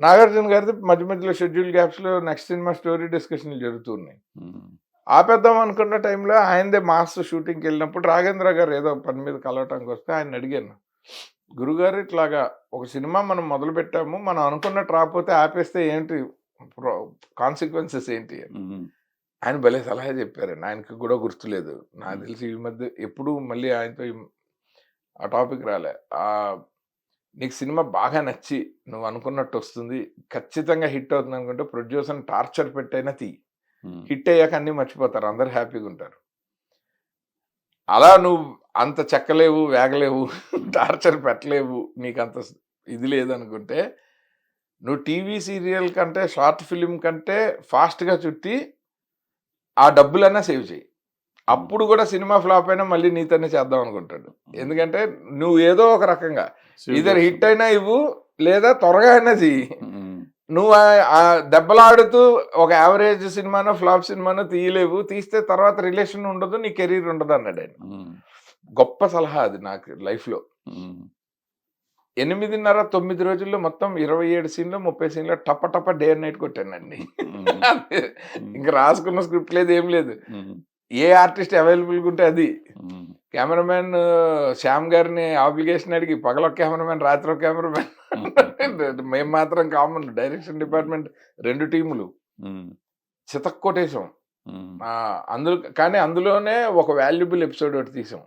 నాగార్జున గారిది మధ్య మధ్యలో షెడ్యూల్ గ్యాప్స్లో నెక్స్ట్ సినిమా స్టోరీ డిస్కషన్లు జరుగుతున్నాయి. ఆపేద్దాం అనుకున్న టైంలో ఆయనదే మాస్ షూటింగ్కి వెళ్ళినప్పుడు రాఘేంద్ర గారు ఏదో పని మీద కలవటానికి వస్తే ఆయన అడిగాను. గురుగారు ఇట్లాగా ఒక సినిమా మనం మొదలు పెట్టాము మనం అనుకున్నట్టు రాకపోతే ఆపేస్తే ఏంటి కాన్సిక్వెన్సెస్ ఏంటి. ఆయన భలే సలహా చెప్పారండి. ఆయనకి కూడా గుర్తులేదు. నాకు తెలిసి ఈ మధ్య ఎప్పుడు మళ్ళీ ఆయనతో ఆ టాపిక్ రాలే. ఆ నీకు సినిమా బాగా నచ్చి నువ్వు అనుకున్నట్టు వస్తుంది. ఖచ్చితంగా హిట్ అవుతుంది అనుకుంటే ప్రొడ్యూసర్ని టార్చర్ పెట్టైనా తీ. హిట్ అయ్యాక అన్నీ మర్చిపోతారు. అందరు హ్యాపీగా ఉంటారు. అలా నువ్వు అంత చెక్కలేవు వేగలేవు టార్చర్ పెట్టలేవు నీకు అంత ఇది లేదనుకుంటే నువ్వు టీవీ సీరియల్ కంటే షార్ట్ ఫిలిం కంటే ఫాస్ట్గా చుట్టి ఆ డబ్బులన్నా సేవ్ చేయి. అప్పుడు కూడా సినిమా ఫ్లాప్ అయినా మళ్ళీ నీతోనే చేద్దాం అనుకుంటాడు. ఎందుకంటే నువ్వు ఏదో ఒక రకంగా ఇద్దరు హిట్ అయినా ఇవ్వు లేదా త్వరగా అయినా చెయ్యి. నువ్వు ఆ- దెబ్బలాడుతూ ఒక యావరేజ్ సినిమానో ఫ్లాప్ సినిమానో తీయలేవు తీస్తే తర్వాత రిలేషన్ ఉండదు నీ కెరీర్ ఉండదు అన్నాడు ఆయన. గొప్ప సలహా అది నాకు లైఫ్లో. ఎనిమిదిన్నర తొమ్మిది రోజుల్లో మొత్తం ఇరవై ఏడు సీన్లు ముప్పై సీన్లు టప టప డే అండ్ నైట్ కొట్టానండి. ఇంకా రాసుకున్న స్క్రిప్ట్ లేదు ఏం లేదు. ఏ ఆర్టిస్ట్ అవైలబుల్గా ఉంటే అది. కెమెరామెన్ శ్యామ్ గారిని ఆబ్లిగేషన్ అడిగి పగలొక కెమెరామెన్ రాత్రి ఒక కెమెరామెన్ మేము మాత్రం కామన్ డైరెక్షన్ డిపార్ట్మెంట్ రెండు టీములు ఉమ్. చితక్ కొట్టేశాం ఉమ్. ఆ, అందులో కానీ అందులోనే ఒక వాల్యుబుల్ ఎపిసోడ్ ఒకటి తీసాం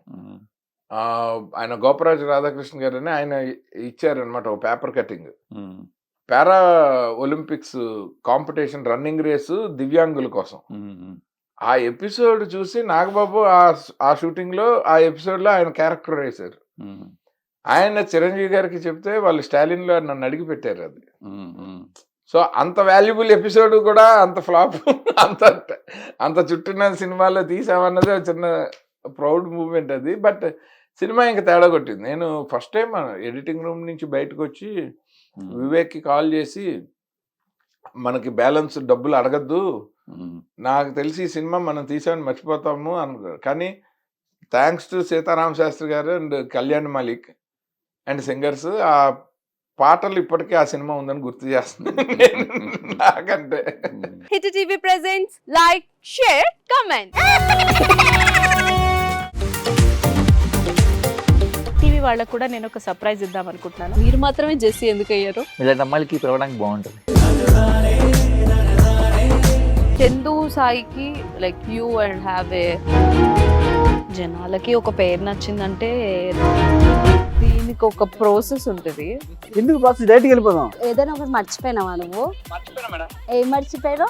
ఆయన గోపరాజు రాధాకృష్ణ గారు అని ఆయన ఇచ్చారనమాట ఒక paper cutting. Para olympics competition running race దివ్యాంగుల కోసం. ఆ ఎపిసోడ్ చూసి నాగబాబు ఆ ఆ షూటింగ్లో ఆ ఎపిసోడ్లో ఆయన క్యారెక్టర్ వేశారు. ఆయన చిరంజీవి గారికి చెప్తే వాళ్ళు స్టాలిన్లో నన్ను అడిగి పెట్టారు అది. సో అంత వాల్యుబుల్ ఎపిసోడ్ కూడా అంత ఫ్లాప్ అంత అంత చుట్టిన సినిమాలో తీసామన్నది చిన్న ప్రౌడ్ మూమెంట్ అది బట్ సినిమా ఇంకా తేడా కొట్టింది నేను ఫస్ట్ టైం ఎడిటింగ్ రూమ్ నుంచి బయటకు వచ్చి. వివేక్కి కాల్ చేసి మనకి బ్యాలెన్స్ డబ్బులు అడగద్దు. నాకు తెలిసి ఈ సినిమా మనం తీసామని మర్చిపోతాము అనుకో కానీ thanks to Sitarama Sastri garu and Kalyan Malik and singers ఆ పాటలు ఇప్పటికీ ఆ సినిమా ఉందని గుర్తు చేస్తుంది నాకంటే. ఉమ్. Hit TV presents like share comment. TV వాళ్ళకు కూడా నేను ఒక సర్ప్రైజ్ ఇద్దాం అనుకుంటున్నాను. మీరు మాత్రమే జెస్సీ ఎందుకు అయ్యారు ఇలాంటి అమ్మాయిలకి పిలవడానికి బాగుంటుంది. చందు సాయికి like you and have a జనాలకి ఒక పేరు నచ్చిందంటే దీనికి ఒక ప్రాసెస్ ఉంటుంది. ఎందుకు ప్రాసెస్ డైరెక్ట్కి వెళ్ళిపోదాం. ఏదైనా ఒకటి మర్చిపోయినావా నువ్వు? ఏం మర్చిపోయావు